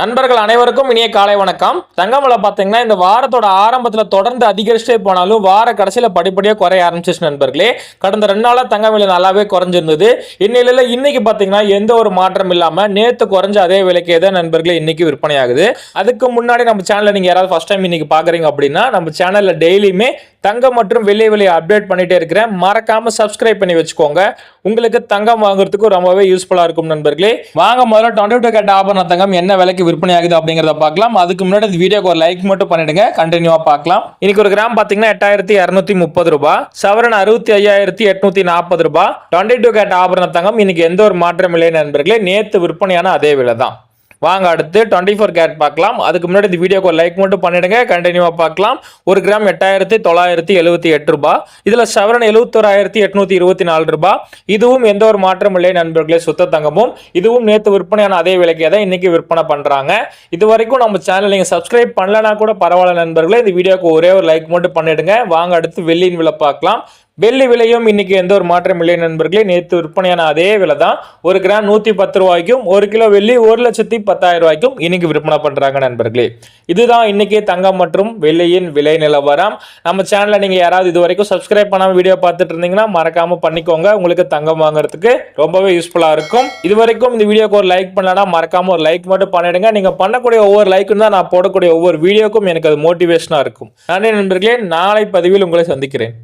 நண்பர்கள் அனைவருக்கும் இனிய காலை வணக்கம். தங்கமலை பார்த்தீங்கன்னா இந்த வாரத்தோட ஆரம்பத்தில் தொடர்ந்து அதிகரிச்சுட்டே போனாலும் வார கடைசியில் படிப்படியாக குறைய ஆரம்பிச்சிச்சு நண்பர்களே. கடந்த ரெண்டு நாளாக தங்க விலை நல்லாவே குறைஞ்சிருந்தது. இந்நிலையில் இன்னைக்கு பார்த்தீங்கன்னா எந்த ஒரு மாற்றம் இல்லாமல் நேற்று குறைஞ்ச அதே விலைக்கே தான் நண்பர்களே இன்னைக்கு விற்பனை ஆகுது அதுக்கு முன்னாடி நம்ம சேனலில் நீங்கள் யாராவது ஃபர்ஸ்ட் டைம் இன்னைக்கு பார்க்குறீங்க அப்படின்னா நம்ம சேனலில் டெய்லியுமே தங்கம் மற்றும் வெள்ளி விலையை அப்டேட் பண்ணிட்டே இருக்கிறேன். மறக்காம சப்ஸ்கிரைப் பண்ணி வச்சுக்கோங்க. உங்களுக்கு தங்கம் வாங்குறதுக்கு ரொம்பவே யூஸ்ஃபுல்லாக இருக்கும் நண்பர்களே. வாங்க முதல்ல டுவெண்ட்டி டூ கேட் ஆபரண தங்கம் என்ன விலைக்கு விற்பனை ஆகுது அப்படிங்கிறத பார்க்கலாம். அதுக்கு முன்னாடி இந்த வீடியோக்கு ஒரு லைக் மட்டும் பண்ணிடுங்க. கண்டினியூவா பார்க்கலாம். இன்னைக்கு ஒரு கிராம் பார்த்தீங்கன்னா எட்டாயிரத்தி இரநூத்தி முப்பது ரூபாய் சவரன் அறுபத்தி ஐயாயிரத்தி எட்நூத்தி நாற்பது ரூபாய் டுவெண்ட்டி டூ கேட் ஆபரண தங்கம் இன்னைக்கு எந்த ஒரு மாற்றம் இல்லை நண்பர்களே. நேற்று விற்பனையான அதே விலை தான் வாங்க அடுத்து டுவெண்ட்டி ஃபோர் கேரட் பார்க்கலாம். அதுக்கு முன்னாடி இந்த வீடியோக்கு ஒரு லைக் மட்டும் பண்ணிடுங்க. கண்டினியூவாக பார்க்கலாம். ஒரு கிராம் எட்டாயிரத்தி தொள்ளாயிரத்தி எழுபத்தி எட்டு ரூபாய். இதில் செவரன் எழுபத்தோராயிரத்தி எட்நூற்றி இருபத்தி நாலு ரூபாய். இதுவும் எந்த ஒரு மாற்றம் இல்லை நண்பர்களே சுத்த தங்கமும். இதுவும் நேற்று விற்பனையான அதே விலைக்கே தான் இன்றைக்கி விற்பனை பண்ணுறாங்க இது வரைக்கும் நம்ம சேனல் நீங்கள் சப்ஸ்கிரைப் பண்ணலனா கூட பரவாயில்ல நண்பர்களே. இந்த வீடியோக்கு ஒரே ஒரு லைக் மட்டும் பண்ணிடுங்க. வாங்க அடுத்து வெள்ளியின் விலை பார்க்கலாம். வெள்ளி விலையும் இன்னைக்கு எந்த ஒரு மாற்றம் இல்லை நண்பர்களே. நேற்று விற்பனையான அதே விலை தான் ஒரு கிராம் நூற்றி பத்து ரூபாய்க்கும் ஒரு கிலோ வெள்ளி ஒரு லட்சத்தி பத்தாயிரம் ரூபாய்க்கும் இன்னைக்கு விற்பனை பண்ணுறாங்க நண்பர்களே. இதுதான் இன்னைக்கு தங்கம் மற்றும் வெள்ளியின் விலை நிலவரம். நம்ம சேனலை நீங்கள் யாராவது இது வரைக்கும் சப்ஸ்கிரைப் பண்ணாமல் வீடியோ பார்த்துட்டு இருந்தீங்கன்னா மறக்காமல் பண்ணிக்கோங்க. உங்களுக்கு தங்கம் வாங்குறதுக்கு ரொம்பவே யூஸ்ஃபுல்லாக இருக்கும். இது வரைக்கும் இந்த வீடியோக்கு ஒரு லைக் பண்ணலன்னா மறக்காமல் ஒரு லைக் மட்டும் பண்ணிடுங்க. நீங்கள் பண்ணக்கூடிய ஒவ்வொரு லைக்கும் தான் நான் போடக்கூடிய ஒவ்வொரு வீடியோக்கும் எனக்கு அது மோட்டிவேஷனாக இருக்கும். நன்றி நண்பர்களே. நாளை பதிவில் உங்களை சந்திக்கிறேன்.